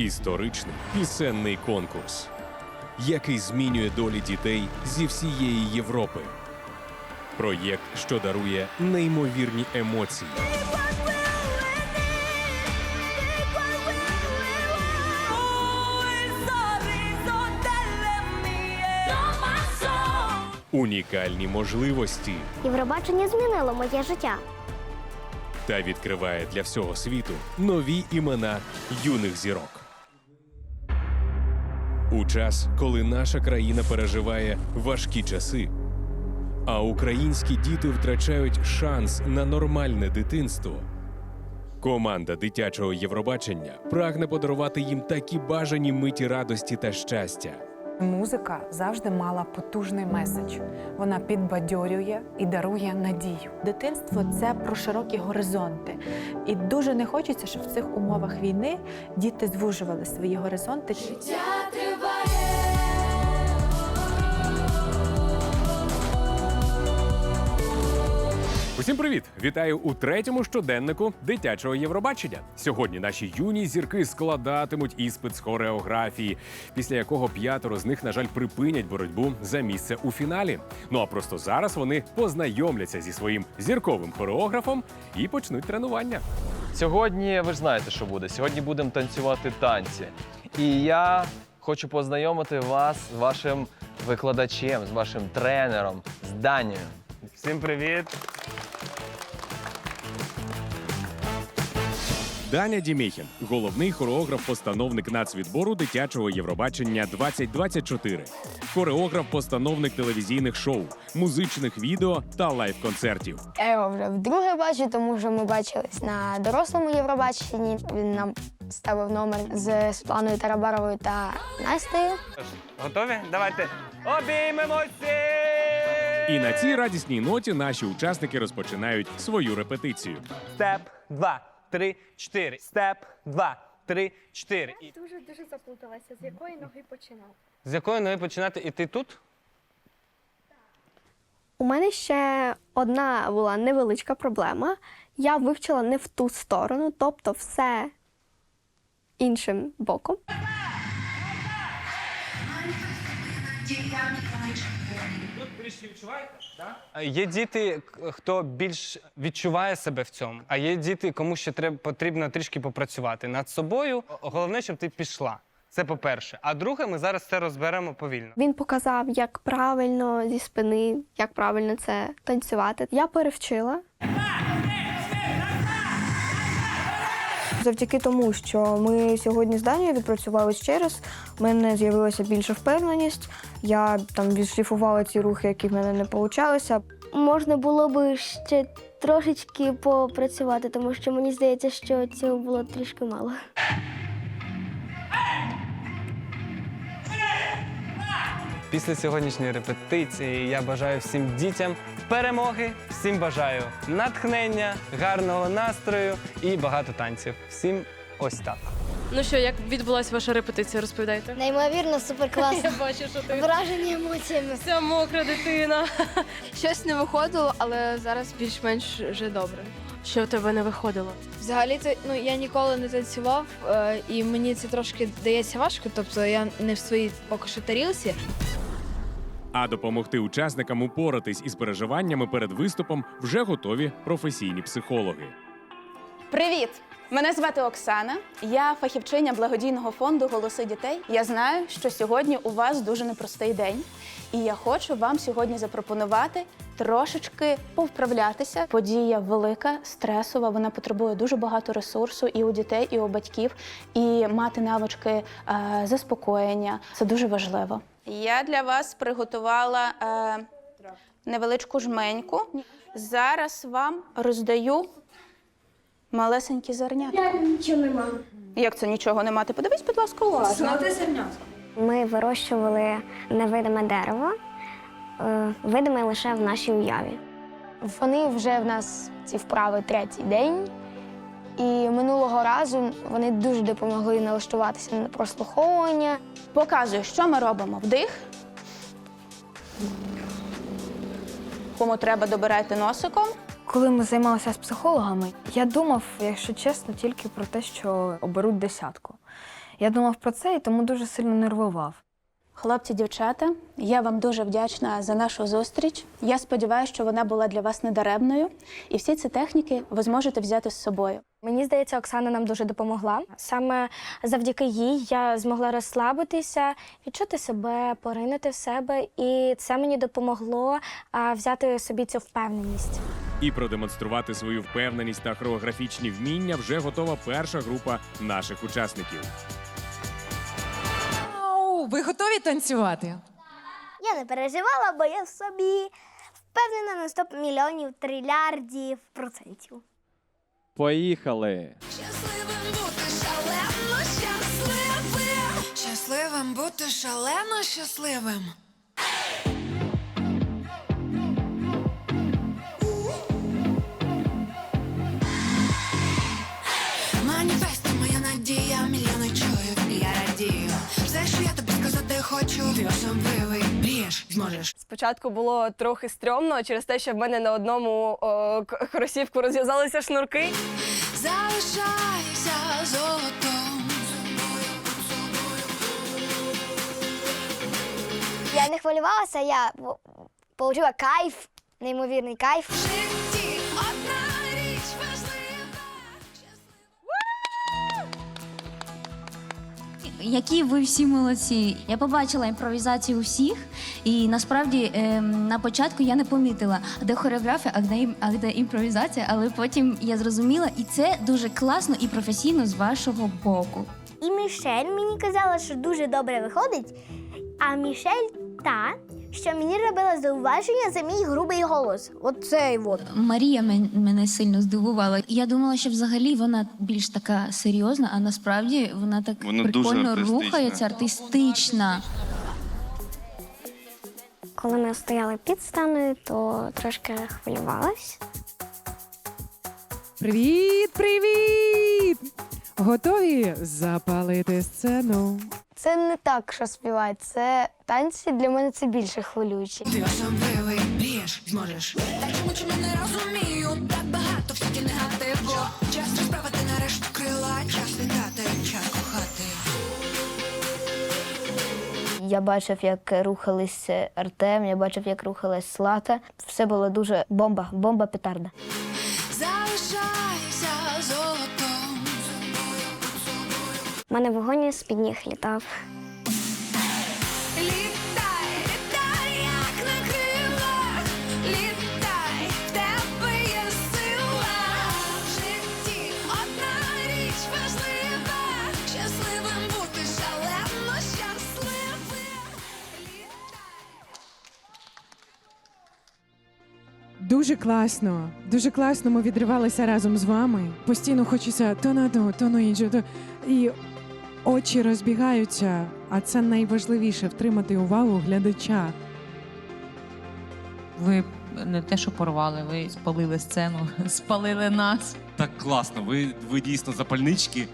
Історичний пісенний конкурс, який змінює долі дітей зі всієї Європи. Проєкт, що дарує неймовірні емоції. Унікальні можливості Євробачення змінило моє життя. та відкриває для всього світу нові імена юних зірок. У час, коли наша країна переживає важкі часи, а українські діти втрачають шанс на нормальне дитинство. Команда дитячого Євробачення прагне подарувати їм такі бажані миті радості та щастя. Музика завжди мала потужний меседж. Вона підбадьорює і дарує надію. Дитинство це про широкі горизонти. І дуже не хочеться, щоб в цих умовах війни діти звужували свої горизонти. Усім привіт! Вітаю у третьому щоденнику дитячого Євробачення. Сьогодні наші юні зірки складатимуть іспит з хореографії, після якого п'ятеро з них, на жаль, припинять боротьбу за місце у фіналі. Ну а просто зараз вони познайомляться зі своїм зірковим хореографом і почнуть тренування. Сьогодні ви ж знаєте, що буде. Сьогодні будемо танцювати танці. І я хочу познайомити вас з вашим викладачем, з вашим тренером, з Данією. Всім привіт! Даня Дімєхін – головний хореограф-постановник нацвідбору дитячого Євробачення 2024. Хореограф-постановник телевізійних шоу, музичних відео та лайв-концертів. Я його вже вдруге бачу, тому що ми бачились на дорослому Євробаченні. Він нам ставив номер з Світланою Тарабаровою та Настею. Готові? Давайте обіймемося! І на цій радісній ноті наші учасники розпочинають свою репетицію. Степ, два, три, чотири. Степ, два, три, чотири. І Дуже дуже заплуталася, з якої ноги починав. з якої ноги починати іти тут? У мене ще одна була невеличка проблема. Я вивчила не в ту сторону, тобто все іншим боком. Є діти, хто більш відчуває себе в цьому, а є діти, кому ще треба потрібно трішки попрацювати над собою. Головне, щоб ти пішла. Це по-перше. А друге, ми зараз це розберемо повільно. Він показав, як правильно зі спини, як правильно це танцювати. Я перевчила. Завдяки тому, що ми сьогодні з Данією відпрацювали ще раз, в мене з'явилася більша впевненість. Я там відшліфувала ці рухи, які в мене не получалися. Можна було би ще трошечки попрацювати, тому що мені здається, що цього було трішки мало. Після сьогоднішньої репетиції я бажаю всім дітям перемоги, всім бажаю натхнення, гарного настрою і багато танців. Всім ось так. Ну що, як відбулася ваша репетиція, розповідайте? Неймовірно, супер класно. Я бачу, що ти Вражені емоціями. вся мокра дитина. Щось не виходило, але зараз більш-менш вже добре. Що в тебе не виходило? Взагалі, то ну я ніколи не танцював, е, і мені це трошки дається важко. Тобто я не в своїй поки що тарілці. А допомогти учасникам упоратись із переживаннями перед виступом вже готові професійні психологи. Привіт! Мене звати Оксана. Я фахівчиня благодійного фонду Голоси дітей. Я знаю, що сьогодні у вас дуже непростий день, і я хочу вам сьогодні запропонувати трошечки повправлятися. Подія велика, стресова. Вона потребує дуже багато ресурсу і у дітей, і у батьків. І мати навички е, заспокоєння це дуже важливо. Я для вас приготувала е, невеличку жменьку. Зараз вам роздаю малесенькі зернятка. Нічого нема. Як це нічого не мати? Подивись, будь ласка, уважно. Ми вирощували невидиме дерево, е, видиме лише в нашій уяві. Вони вже в нас ці вправи третій день. І минулого разу вони дуже допомогли налаштуватися на прослуховування. Показую, що ми робимо. Вдих. Кому треба, добирайте носиком. Коли ми займалися з психологами, я думав, якщо чесно, тільки про те, що оберуть десятку. Я думав про це і тому дуже сильно нервував. Хлопці, дівчата, я вам дуже вдячна за нашу зустріч. Я сподіваюся, що вона була для вас недаремною, і всі ці техніки ви зможете взяти з собою. Мені здається, Оксана нам дуже допомогла. Саме завдяки їй я змогла розслабитися, відчути себе, поринути в себе, і це мені допомогло а, взяти собі цю впевненість. І продемонструвати свою впевненість та хореографічні вміння вже готова перша група наших учасників. Ау, ви готові танцювати? Я не переживала, бо я в собі впевнена на 100 мільйонів трильярдів процентів. Поїхали! Щасливим бути шалено щасливим. Щасливим бути шалено щасливим! надія, хочу, ти особливий, мрієш, зможеш. Спочатку було трохи стрьомно через те, що в мене на одному о, кросівку розв'язалися шнурки. Залишайся золотом. Я не хвилювалася, я отримала кайф, неймовірний кайф. В житті одна Які ви всі молодці. Я побачила імпровізацію у всіх, і насправді ем, на початку я не помітила, де хореографія, а де, а де імпровізація, але потім я зрозуміла, і це дуже класно і професійно з вашого боку. І Мішель мені казала, що дуже добре виходить. А Мішель та, що мені робила зауваження за мій грубий голос. Оцей от. Марія мене сильно здивувала. Я думала, що взагалі вона більш така серйозна, а насправді вона так Вона прикольно артистична. рухається, артистична. Коли ми стояли під сценою, то трошки хвилювалась. Привіт, привіт! Готові запалити сцену? Це не так, що співати. Це танці для мене це більше хвилюючі. Ти особливий, мрієш, зможеш. Та чому чому не розумію? Так багато всякі негативу. Час розправити нарешті крила, час літати, час кохати. Я бачив, як рухались Артем, я бачив, як рухалась Слата. Все було дуже бомба, бомба петарда. Залишайся золотом. У мене вогонь з під ніг літав. Дуже класно, дуже класно. Ми відривалися разом з вами. Постійно хочеться то на одну, то на іншу. То... І очі розбігаються, а це найважливіше втримати увагу глядача. Ви не те, що порвали, ви спалили сцену, спалили нас. Так класно, ви, ви дійсно запальнички.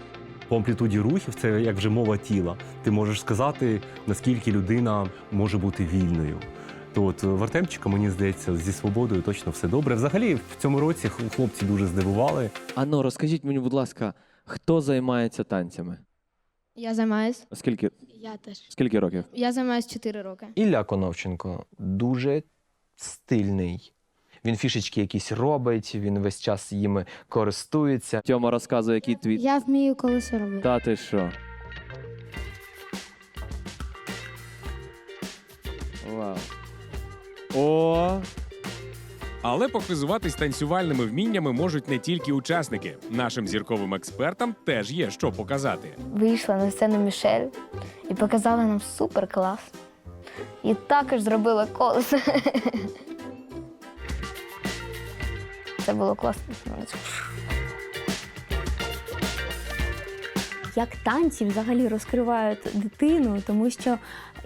По амплітуді рухів це як вже мова тіла. Ти можеш сказати, наскільки людина може бути вільною. То от в Артемчика, мені здається, зі свободою точно все добре. Взагалі, в цьому році хлопці дуже здивували. Ану, розкажіть мені, будь ласка, хто займається танцями? Я займаюсь. Скільки, Я теж. скільки років? Я займаюсь 4 роки. Ілля Коновченко дуже стильний. Він фішечки якісь робить, він весь час їми користується. Тьома розказує, який твій. Я вмію колесо робити. Та ти що? Вау. О, Але похизуватись танцювальними вміннями можуть не тільки учасники. Нашим зірковим експертам теж є що показати. Вийшла на сцену Мішель і показала нам супер клас. І також зробила колесо. Це було класно. Як танці взагалі розкривають дитину, тому що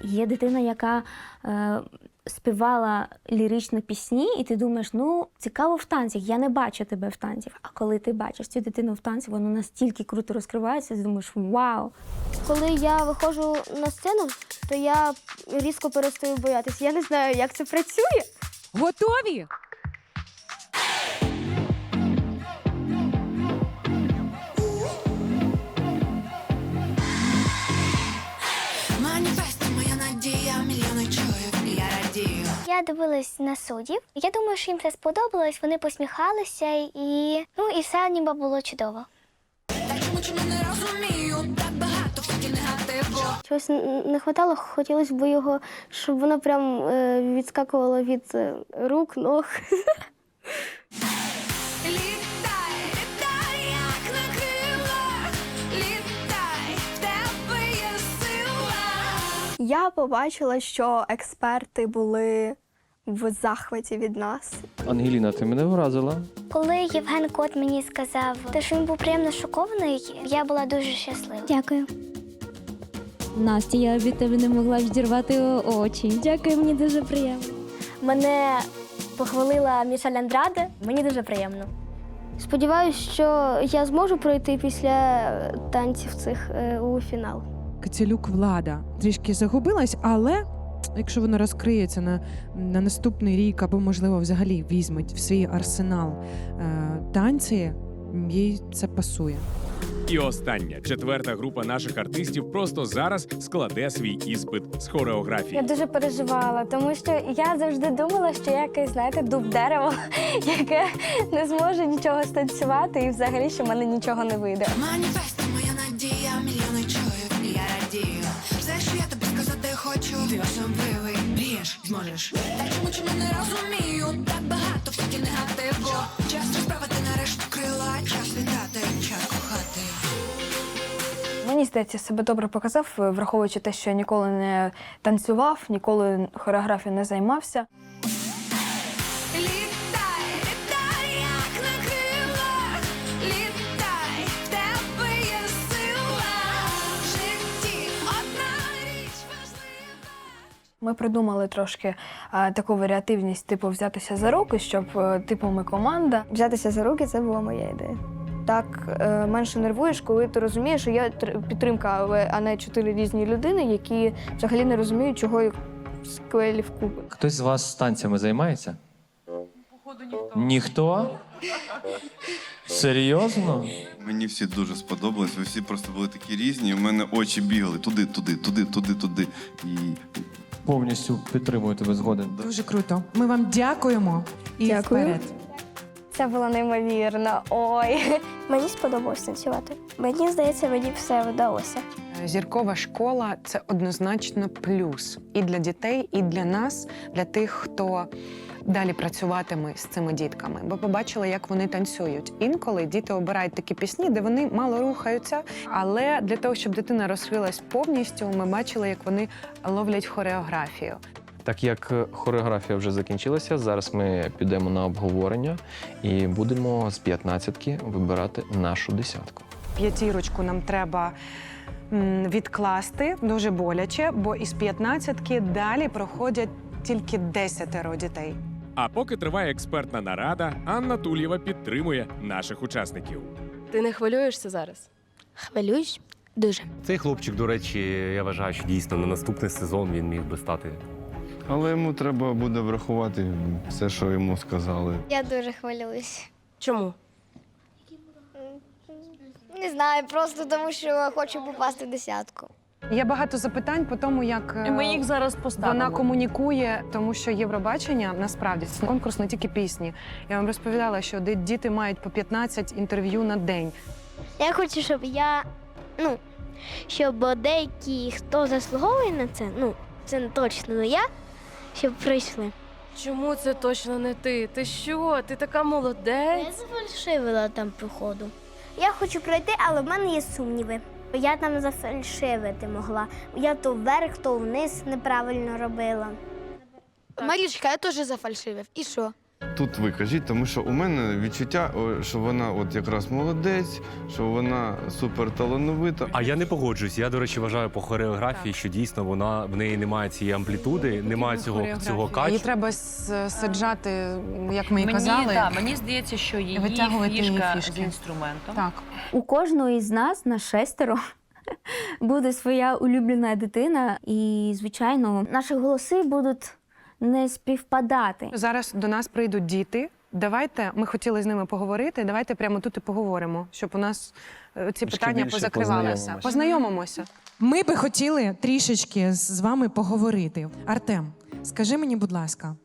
є дитина, яка е, співала ліричні пісні, і ти думаєш, ну цікаво в танцях, я не бачу тебе в танцях. А коли ти бачиш цю дитину в танці, воно настільки круто розкривається, ти думаєш, вау! Коли я виходжу на сцену, то я різко перестаю боятися. Я не знаю, як це працює. Готові? Я дивилась на суддів. Я думаю, що їм це сподобалось. Вони посміхалися і ну і все ніби було чудово. Чогось не хватало, хотілося б його, щоб воно прям е, відскакувало від е, рук, ног. Я побачила, що експерти були в захваті від нас. Ангеліна, ти мене вразила. Коли Євген Кот мені сказав, що він був приємно шокований, я була дуже щаслива. Дякую. Настя, я від тебе не могла відірвати очі. Дякую, мені дуже приємно. Мене похвалила Мішель Андраде. Мені дуже приємно. Сподіваюсь, що я зможу пройти після танців цих е, у фінал. Кацелюк влада трішки загубилась, але якщо воно розкриється на, на наступний рік, або, можливо, взагалі візьметь в свій арсенал е, танці, їй це пасує. І остання четверта група наших артистів просто зараз складе свій іспит з хореографії. Я дуже переживала, тому що я завжди думала, що я якесь, знаєте, дуб дерево, яке не зможе нічого станцювати, і взагалі, що в мене нічого не вийде. Маніфест, ти особливий, мрієш, зможеш. Та чому чому не розумію, так багато всякі негативу. Час розправити нарешті крила, час літати, час кохати. Мені здається, себе добре показав, враховуючи те, що я ніколи не танцював, ніколи хореографією не займався. Ми придумали трошки а, таку варіативність, типу взятися за руки, щоб е, типу ми команда. Взятися за руки це була моя ідея. Так е, менше нервуєш, коли ти розумієш, що є підтримка, але а не чотири різні людини, які взагалі не розуміють, чого їх склеїли вкупи. Хтось з вас танцями займається? Ніхто? Серйозно? Мені всі дуже сподобались. Ви всі просто були такі різні. У мене очі бігали туди, туди, туди, туди, туди. І Повністю підтримую тебе згоден. Дуже круто. Ми вам дякуємо і Дякую. вперед. Це було неймовірно. Ой. Мені сподобалось танцювати. Мені здається, мені все вдалося. Зіркова школа це однозначно плюс і для дітей, і для нас, для тих, хто далі працюватиме з цими дітками. Бо побачили, як вони танцюють. Інколи діти обирають такі пісні, де вони мало рухаються. Але для того, щоб дитина розкрилась повністю, ми бачили, як вони ловлять хореографію. Так як е, хореографія вже закінчилася, зараз ми підемо на обговорення і будемо з 15 вибирати нашу десятку. П'ятірочку нам треба відкласти дуже боляче, бо із п'ятнадцятки далі проходять тільки десятеро дітей. А поки триває експертна нарада, Анна Тулєва підтримує наших учасників. Ти не хвилюєшся зараз? Хвилююсь дуже. Цей хлопчик, до речі, я вважаю, що дійсно на наступний сезон він міг би стати. Але йому треба буде врахувати все, що йому сказали. Я дуже хвилююсь. Чому? Не знаю, просто тому що хочу попасти в десятку. Є багато запитань по тому, як е, зараз вона комунікує, тому що Євробачення насправді це конкурс не тільки пісні. Я вам розповідала, що діти мають по 15 інтерв'ю на день. Я хочу, щоб я, ну, щоб деякі, хто заслуговує на це, ну, це точно не я, щоб прийшли. Чому це точно не ти? Ти що? Ти така молодець? Я зафальшивила там походу. Я хочу пройти, але в мене є сумніви. Я там зафальшивити могла. Я то вверх, то вниз неправильно робила. Марічка, я теж зафальшивив. І що? Тут ви кажіть, тому що у мене відчуття, що вона от якраз молодець, що вона супер талановита. А я не погоджуюсь. Я, до речі, вважаю по хореографії, що дійсно вона в неї немає цієї амплітуди, немає цього, цього Її треба саджати, як ми і Мені, казали. да, мені здається, що її витягувати її фішки. з інструментом. Так. У кожного із нас на шестеро буде своя улюблена дитина, і, звичайно, наші голоси будуть не співпадати. Зараз до нас прийдуть діти. Давайте ми хотіли з ними поговорити. Давайте прямо тут і поговоримо, щоб у нас е, ці Трішки питання більше позакривалися. познайомимося. Познайомимося. Ми би хотіли трішечки з вами поговорити. Артем, скажи мені, будь ласка,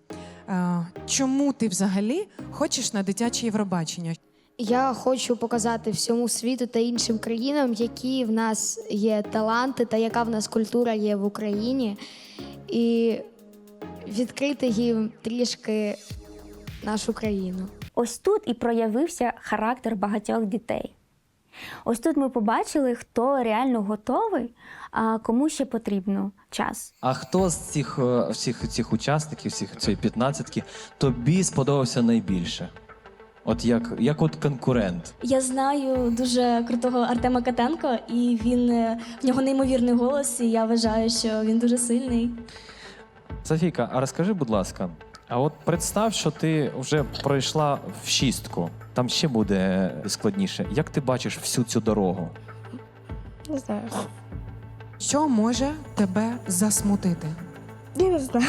Е, Чому ти взагалі хочеш на дитяче Євробачення? Я хочу показати всьому світу та іншим країнам, які в нас є таланти та яка в нас культура є в Україні, і відкрити їм трішки нашу країну. Ось тут і проявився характер багатьох дітей. Ось тут ми побачили, хто реально готовий, а кому ще потрібно час. А хто з цих е, всіх цих учасників, всіх цієї п'ятнадцятки, тобі сподобався найбільше? От як, як от конкурент? Я знаю дуже крутого Артема Катенко, і він е, в нього неймовірний голос, і я вважаю, що він дуже сильний. Софійка, а розкажи, будь ласка, а от представ, що ти вже пройшла в шістку. Там ще буде складніше. Як ти бачиш всю цю дорогу? Не знаю. Що може тебе засмутити? Я не знаю.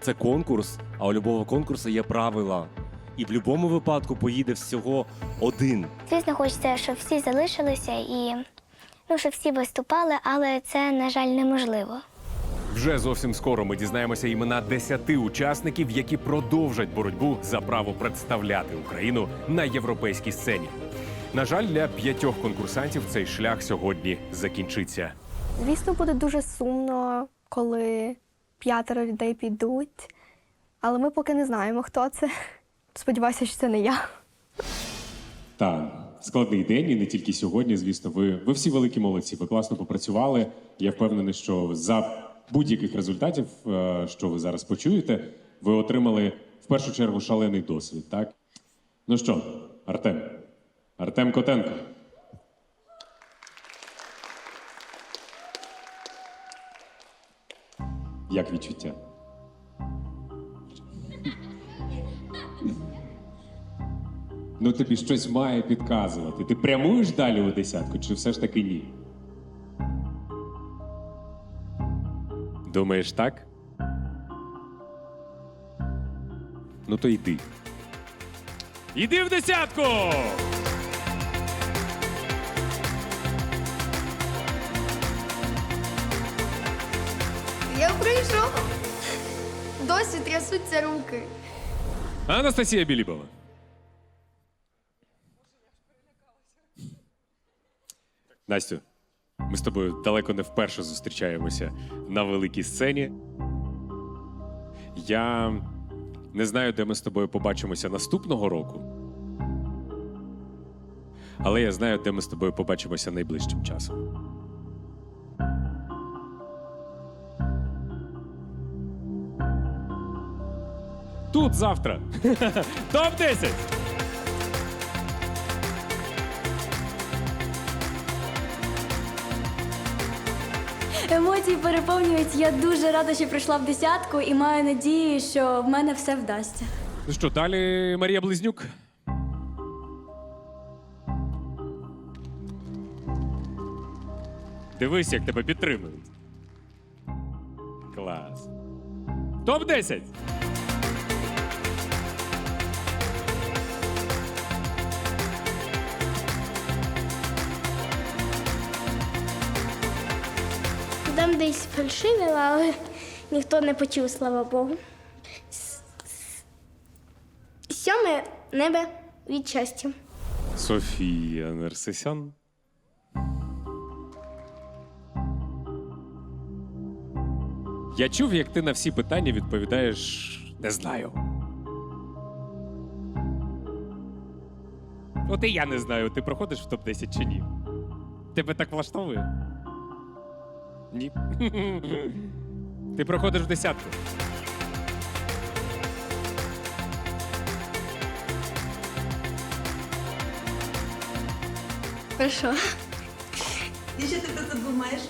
Це конкурс, а у любого конкурсу є правила. І в будь-якому випадку поїде всього один. Звісно, хочеться, щоб всі залишилися і ну, щоб всі виступали, але це, на жаль, неможливо. Вже зовсім скоро ми дізнаємося імена 10 учасників, які продовжать боротьбу за право представляти Україну на європейській сцені. На жаль, для п'ятьох конкурсантів цей шлях сьогодні закінчиться. Звісно, буде дуже сумно, коли п'ятеро людей підуть. Але ми поки не знаємо, хто це. Сподіваюся, що це не я. Так, складний день, і не тільки сьогодні. Звісно, ви, ви всі великі молодці. Ви класно попрацювали. Я впевнений, що за будь-яких результатів, е, що ви зараз почуєте, ви отримали в першу чергу шалений досвід. Так? Ну що, Артем, Артем Котенко. Як відчуття? Ну тобі щось має підказувати. Ти прямуєш далі у десятку, чи все ж таки ні? Думаєш так? Ну то йди. Іди в десятку! Я прийшов. Досі трясуться руки. Анастасія Білібова. Настю, ми з тобою далеко не вперше зустрічаємося на великій сцені. Я не знаю, де ми з тобою побачимося наступного року. Але я знаю, де ми з тобою побачимося найближчим часом. Тут завтра. Топ-10! Емоції переповнюють. Я дуже рада, що прийшла в десятку і маю надію, що в мене все вдасться. Ну що, далі Марія Близнюк. Дивись, як тебе підтримують. Клас. Топ-10! Десь фальшивила, але ніхто не почув, слава Богу. Сьоме небе від щастя. Софія Нерсесян. Я чув, як ти на всі питання відповідаєш не знаю. От і я не знаю, ти проходиш в топ-10 чи ні. Тебе так влаштовує? Ні. Ти проходиш в десятку. Хорошо. І що ти про це думаєш?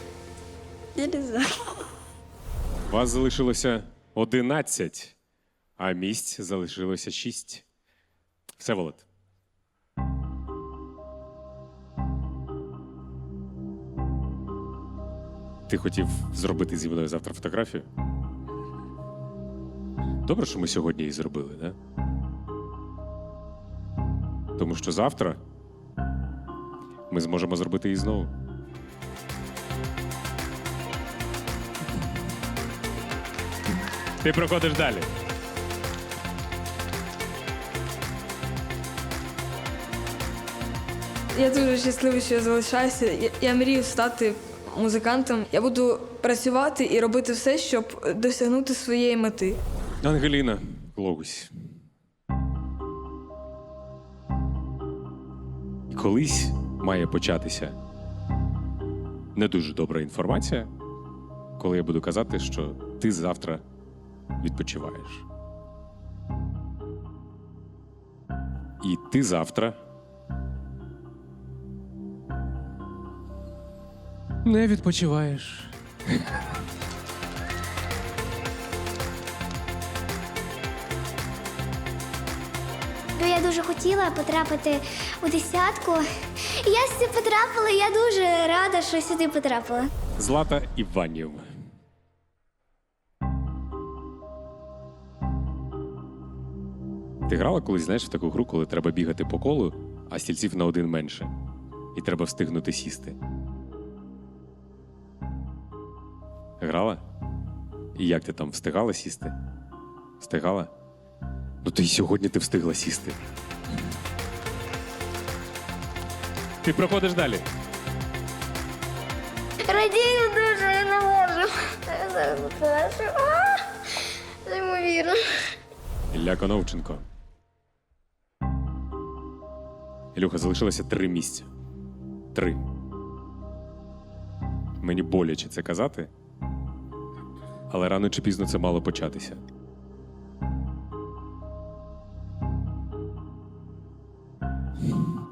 Я не знаю. Вас залишилося 11, а місць залишилося 6. Всеволод. Ти хотів зробити зі мною завтра фотографію? Добре, що ми сьогодні її зробили, да? Тому що завтра ми зможемо зробити її знову. Ти проходиш далі. Я дуже щасливий, що я залишаюся. Я, я мрію стати музикантом. Я буду працювати і робити все, щоб досягнути своєї мети. Ангеліна Глогусь. Колись має початися не дуже добра інформація, коли я буду казати, що ти завтра відпочиваєш. І ти завтра не відпочиваєш. Ну, Я дуже хотіла потрапити у десятку. І Я сюди потрапила, я дуже рада, що сюди потрапила. Злата Іванів. Ти грала колись, знаєш, в таку гру, коли треба бігати по колу, а стільців на один менше. І треба встигнути сісти. Грала? І як ти там встигала сісти? Встигала? Ну то й сьогодні ти встигла сісти. Ти проходиш далі. Радію дуже, я не можу. Я зараз заплачу. А, Неймовірно. Ілля Коновченко. Ілюха, залишилося три місця. Три. Мені боляче це казати, але рано чи пізно це мало початися.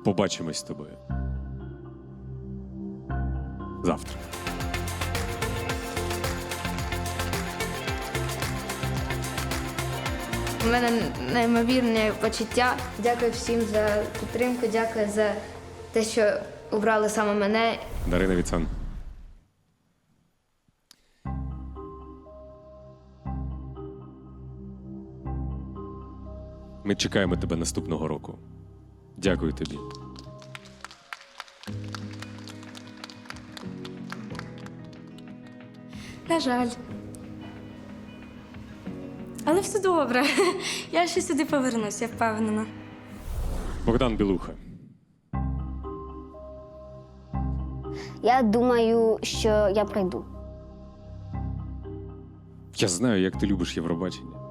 Побачимось з тобою. Завтра. У мене неймовірне почуття. Дякую всім за підтримку, дякую за те, що обрали саме мене. Дарина Віцан. Ми чекаємо тебе наступного року. Дякую тобі. На жаль. Але все добре. Я ще сюди повернусь, я впевнена. Богдан Білуха. Я думаю, що я прийду. Я знаю, як ти любиш Євробачення.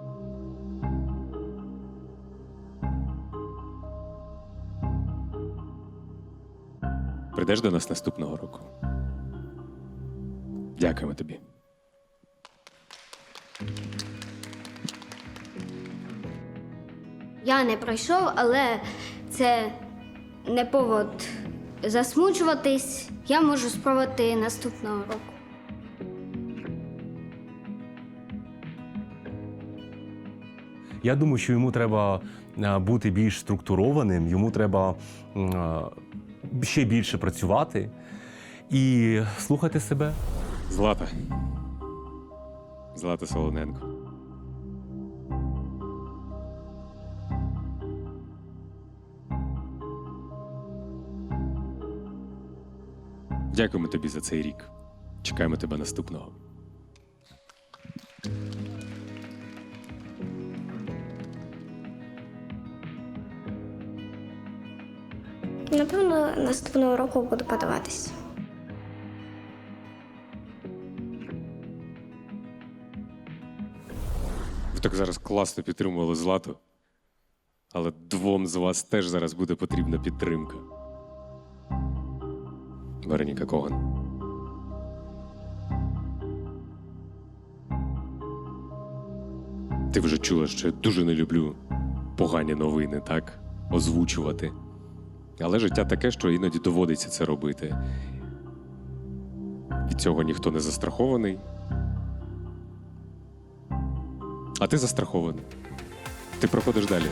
Прийдеш до нас наступного року. Дякуємо тобі. Я не пройшов, але це не повод засмучуватись. Я можу спробувати наступного року. Я думаю, що йому треба е, бути більш структурованим, йому треба м, е, ще більше працювати і слухати себе. Злата. Злата Солоненко. Дякуємо тобі за цей рік. Чекаємо тебе наступного. Напевно, наступного року буду подаватись. Ви так зараз класно підтримували Злату. Але двом з вас теж зараз буде потрібна підтримка. Вероніка Коган. Ти вже чула, що я дуже не люблю погані новини, так? Озвучувати. Але життя таке, що іноді доводиться це робити. Від цього ніхто не застрахований. А ти застрахований. Ти проходиш далі.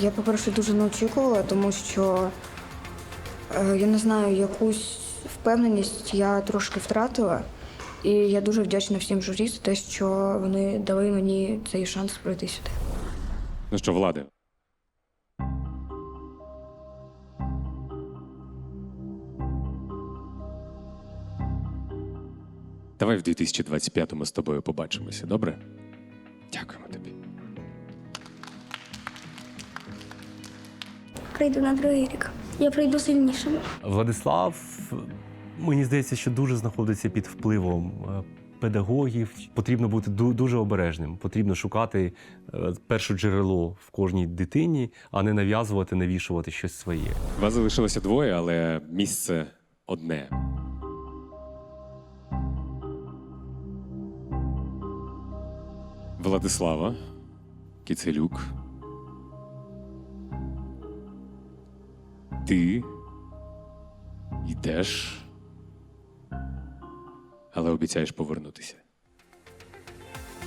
Я, по-перше, дуже не очікувала, тому що е, я не знаю, якусь впевненість я трошки втратила, і я дуже вдячна всім журі за те, що вони дали мені цей шанс пройти сюди. Ну що, влади? Давай в 2025-му з тобою побачимося, добре? Дякуємо тобі. Прийду на другий рік. Я прийду сильнішим. Владислав мені здається, що дуже знаходиться під впливом е, педагогів. Потрібно бути дуже обережним. Потрібно шукати е, перше джерело в кожній дитині, а не нав'язувати, навішувати щось своє. Вас залишилося двоє, але місце одне. Владислава Кіцелюк. Ти йдеш, але обіцяєш повернутися.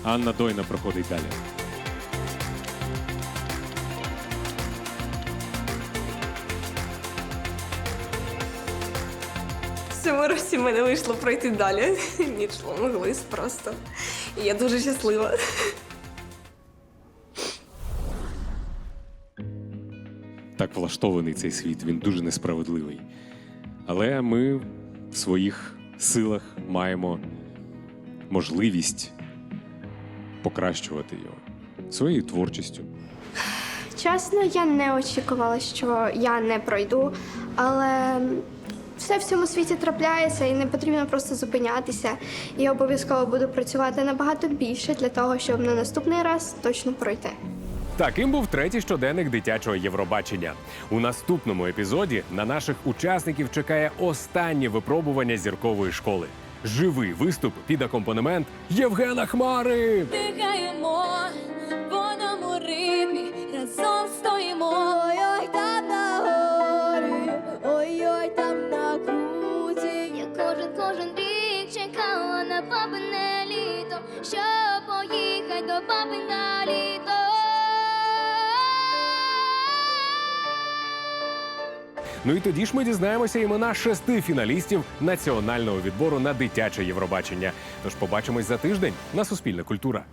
Анна Дойна проходить далі. В цьому році в мене вийшло пройти далі, ніж лонглист просто. І я дуже щаслива. так влаштований цей світ, він дуже несправедливий. Але ми в своїх силах маємо можливість покращувати його своєю творчістю. Чесно, я не очікувала, що я не пройду, але все в цьому світі трапляється і не потрібно просто зупинятися. Я обов'язково буду працювати набагато більше для того, щоб на наступний раз точно пройти. Таким був третій щоденник дитячого Євробачення. У наступному епізоді на наших учасників чекає останнє випробування зіркової школи. Живий виступ під акомпанемент Євгена Хмари. Дихаємо в одному ритмі, разом стоїмо. Ой-ой, там на горі, ой-ой, там на круті. Я кожен кожен рік чекала на бабине літо, щоб поїхати до баби на літо. Ну і тоді ж ми дізнаємося імена шести фіналістів національного відбору на дитяче Євробачення. Тож побачимось за тиждень на Суспільна культура.